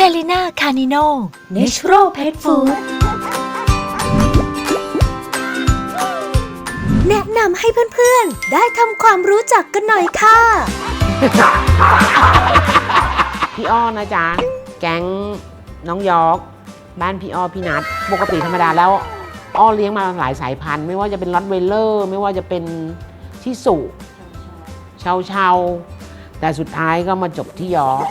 เฟลิน่าคานิโนเนเชอรัลเพ t ฟู้ดแนะนำให้เพื่อนๆ ได้ทำความรู้จักกันหน่อยค่ะ พี่อ้อนะจ๊ะ แก๊งน้องยอกบ้านพี่อ้อพี่นัทปกติธรรมดาแล้ว อ้อเลี้ยงมาหลายสายพันธุ์ ไม่ว่าจะเป็นลอตเวลเลอร์ ไม่ว่าจะเป็นชิสุเชาเชาแต่สุดท้ายก็มาจบที่ยอก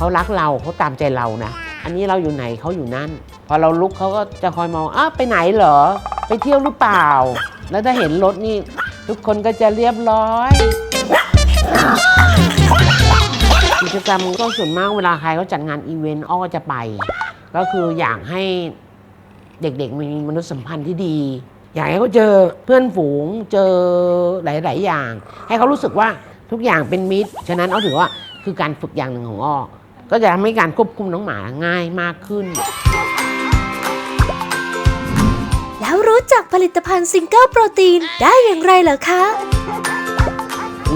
เขารักเราเขาตามใจเรานะ อันนี้เราอยู่ไหนเขาอยู่นั่น พอเราลุกเขาก็จะคอยมองอ้าไปไหนเหรอ ไปเที่ยวหรือเปล่า แล้วถ้าเห็นรถนี่ ทุกคนก็จะเรียบร้อยกิจกรรมก็ส่วนมากเวลาใครเขาจัดงานอีเวนต์อ้อก็จะไป ก็คืออยากให้เด็กๆ มีมนุษยสัมพันธ์ที่ดี อยากให้เขาเจอเพื่อนฝูงเจอหลาย ๆ อย่าง ให้เขารู้สึกว่าทุกอย่างเป็นมิตร ฉะนั้นอ้อถือว่าคือการฝึกอย่างหนึ่งของอ้อ ก็จะทำให้การควบคุมน้องหมาง่ายมากขึ้น แล้วรู้จักผลิตภัณฑ์ซิงเกิลโปรตีนได้อย่างไรเหรอคะ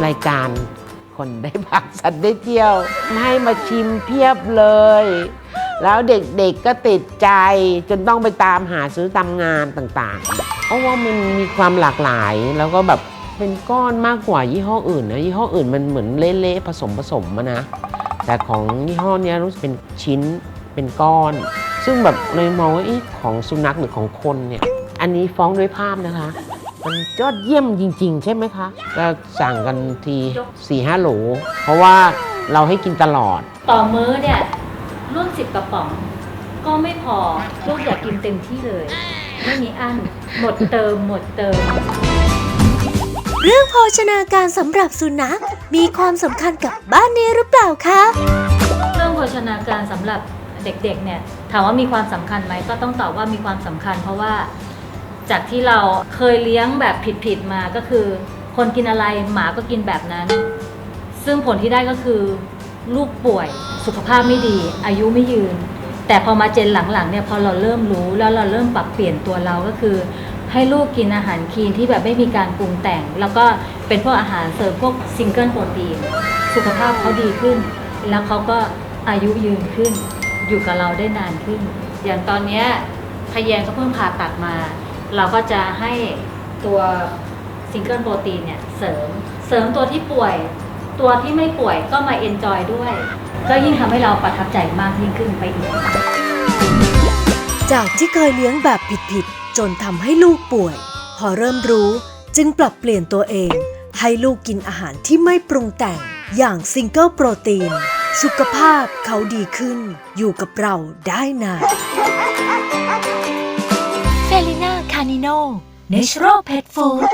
รายการคนได้พักสัตว์ได้เที่ยว ให้มาชิมเพียบเลย แล้วเด็กๆก็ติดใจจนต้องไปตามหาซื้อตามงานต่างๆ เพราะว่ามันมีความหลากหลายแล้วก็แบบเป็นก้อนมากกว่ายี่ห้ออื่นนะยี่ห้ออื่นมันเหมือนเละๆผสมผสมมานะ แต่ของยี่ห้อเนี้ยรู้สึกเป็นชิ้นเป็นก้อน ซึ่งแบบเลยมองว่าเอ๊ะของสุนัขหรือของคนเนี่ยอันนี้ฟ้องด้วยภาพนะคะ มันยอดเยี่ยมจริง ๆ ใช่ไหมคะ ก็สั่งกันที4ี่ห้าโหล เพราะว่าเราให้กินตลอด ต่อมื้อเนี่ยร่วมสิบกระป๋อง ก็ไม่พอลูกอยากกินเต็มที่เลย ไม่มีอั้นหมดเติมหมดเติม เรื่องโภชนาการสำหรับสุนัข มีความสำคัญกับบ้านนี้หรือเปล่าคะ เรื่องโภชนาการสำหรับเด็กๆเนี่ยถามว่ามีความสำคัญไหมก็ต้องตอบว่ามีความสำคัญ เพราะว่าจากที่เราเคยเลี้ยงแบบผิดๆมาก็คือ คนกินอะไรหมาก็กินแบบนั้น ซึ่งผลที่ได้ก็คือลูกป่วยสุขภาพไม่ดี อายุไม่ยืน แต่พอมาเจนหลังๆเนี่ยพอเราเริ่มรู้แล้วเราเริ่มปรับเปลี่ยนตัวเราก็คือ ให้ลูกกินอาหารคลีนที่แบบไม่มีการปรุงแต่ง แล้วก็เป็นพวกอาหารเสริมพวกซิงเกิลโปรตีนสุขภาพเขาดีขึ้น แล้วเขาก็อายุยืนขึ้น อยู่กับเราได้นานขึ้น อย่างตอนเนี้ยพยแยงก็เพิ่งผ่าตัดมา เราก็จะให้ตัวซิงเกิลโปรตีนเนี่ยเสริมเสริมตัวที่ป่วย ตัวที่ไม่ป่วยก็มาเอนจอยด้วย ก็ยิ่งทำให้เราประทับใจมากยิ่งขึ้นไปอีก จากที่เคยเลี้ยงแบบผิดๆจนทำให้ลูกป่วย พอเริ่มรู้จึงปรับเปลี่ยนตัวเอง ให้ลูกกินอาหารที่ไม่ปรุงแต่ง อย่างซิงเกิลโปรตีน สุขภาพเขาดีขึ้น อยู่กับเราได้นานเฟลิน่าคานิโนเนเชอรัลเพ t ฟู้ด